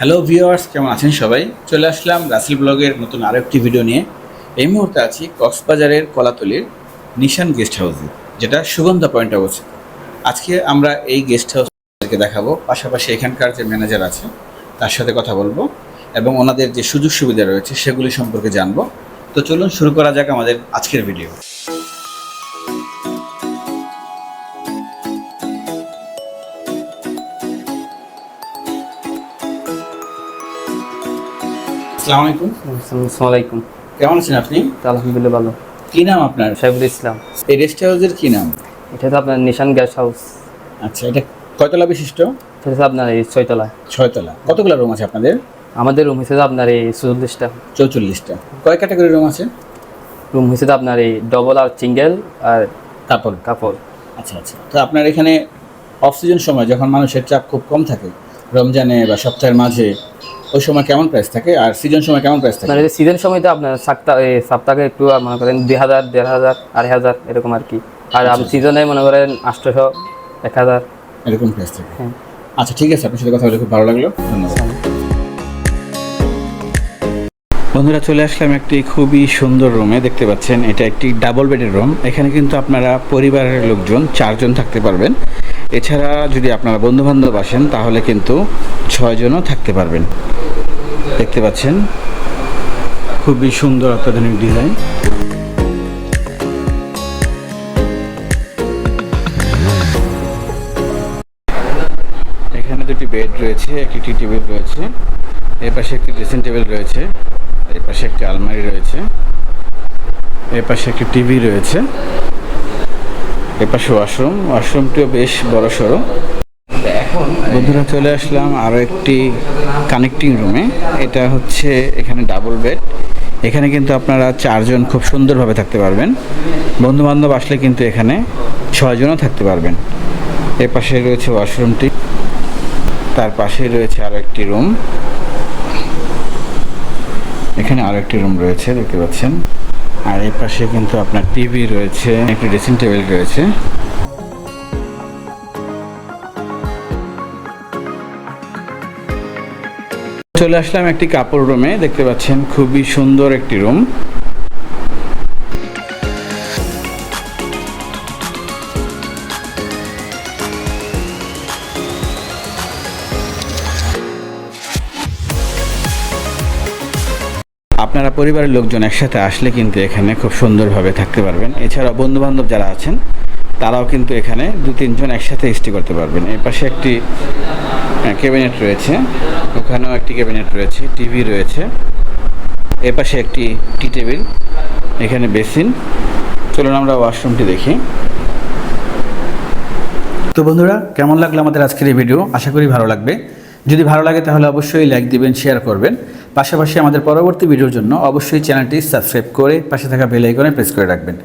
Hello viewers কেমন আছেন সবাই? চলে আসলাম রাসেল ব্লগের নতুন আরও একটি ভিডিও নিয়ে। এই মুহূর্তে আছি কক্সবাজারের কলাতলির নিশান গেস্ট হাউসে যেটা সুগন্ধা পয়েন্ট অবস্থিত। আজকে আমরা এই গেস্ট হাউসকে দেখাবো। পাশাপাশি এখানকার যে ম্যানেজার আছে, তার সাথে কথা বলব এবং ওনাদের যে সুযোগ সুবিধা রয়েছে, সেগুলি সম্পর্কে জানব। তো চলুন শুরু করা যাক আমাদের আজকের ভিডিও আসসালামু আলাইকুম। আসসালামু আলাইকুম। কেমন আছেন আপনি? তো আলহামদুলিল্লাহ ভালো। কি নাম আপনার? সাইফুল ইসলাম। এই রেস্ট হাউসের কি নাম? এটা তো আপনার নিশান গ্যাস হাউস। আচ্ছা এটা কয়তলা বিশিষ্ট? এটা তো আপনার এই ছয়তলা। ছয়তলা। কতগুলো রুম আছে আপনাদের? আমাদের রুম তো আপনার এই চল্লিশটা চৌচল্লিশটা। কয় ক্যাটাগরি রুম আছে? রুম তো আপনার এই ডবল আর সিঙ্গেল আর কাপড় কাপড় আচ্ছা আচ্ছা। তো আপনার এখানে অফ সিজন সময় যখন মানুষের চাপ খুব কম থাকে রমজানে বা সপ্তাহের মাঝে ওই সময় কেমন প্রাইস থাকে? আর সিজন সময় কেমন প্রাইস থাকে? মানে সিজন সময় তো আপনার সপ্তাহ এই সপ্তাহে একটু মনে করেন দুই হাজার দেড় হাজার আড়াই হাজার এরকম আর কি। আর আপনি সিজনে মনে করেন আটশোশো এক হাজার। এরকম প্রাইস থাকে। হ্যাঁ। আচ্ছা ঠিক আছে। আপনার সাথে কথা বলে খুব ভালো লাগল। ধন্যবাদ। বন্ধুরা, চলে আসলাম একটি খুবই সুন্দর রুমে দেখতে পাচ্ছেন, এটা একটি ডাবল বেডের রুম এখানে কিন্তু আপনারা পরিবারের লোকজন, চারজন থাকতে পারবেন। এছাড়া যদি আপনারা বন্ধু বান্ধব আসেন, তাহলে কিন্তু ছয়জনও থাকতে পারবেন। দেখতে পাচ্ছেন, খুবই সুন্দর অত্যাধুনিক ডিজাইন এখানে দুটি বেড রয়েছে, একটি টেবিল রয়েছে, এর পাশে একটি ড্রেসিং টেবিল রয়েছে। এর পাশে একটি আলমারি রয়েছে এর পাশে একটি টিভি রয়েছে এর পাশে ওয়াশরুম, ওয়াশরুমটিও বেশ বড় সড়ো। বন্ধুরা চলে আসলাম আরও একটি কানেক্টিং রুমে, এটা হচ্ছে এখানে ডাবল বেড। এখানে কিন্তু আপনারা চারজন খুব সুন্দরভাবে থাকতে পারবেন। বন্ধু বান্ধব আসলে কিন্তু এখানে ছয়জনও থাকতে পারবেন। এর পাশে রয়েছে ওয়াশরুমটি, তার পাশেই রয়েছে আরও একটি রুম। এখানে আরেকটি রুম রয়েছে, দেখতে পাচ্ছেন। আর এই পাশে কিন্তু আপনার টিভি রয়েছে, একটি ড্রেসিং টেবিল রয়েছে। চলে আসলাম একটি কাপড় রুমে দেখতে পাচ্ছেন, খুবই সুন্দর একটি রুম আপনারা পরিবারের লোকজন একসাথে আসলে কিন্তু এখানে খুব সুন্দরভাবে থাকতে পারবেন। এছাড়া বন্ধু বান্ধব যারা আছেন, তারাও কিন্তু এখানে দু তিনজন একসাথে স্টে করতে পারবেন। এর পাশে একটি ক্যাবিনেট রয়েছে। ওখানেও একটি ক্যাবিনেট রয়েছে, টিভি রয়েছে। এর পাশে একটি টি টেবিল, এখানে বেসিন। চলুন আমরা ওয়াশরুমটি দেখি। তো বন্ধুরা, কেমন লাগল আমাদের আজকের এই ভিডিও? আশা করি ভালো লাগবে। যদি ভালো লাগে তাহলে অবশ্যই লাইক দিবেন, শেয়ার করবেন। পাশাপাশি আমাদের পরবর্তী ভিডিওর জন্য অবশ্যই চ্যানেলটি সাবস্ক্রাইব করে পাশে থাকা বেল আইকনে প্রেস করে রাখবেন।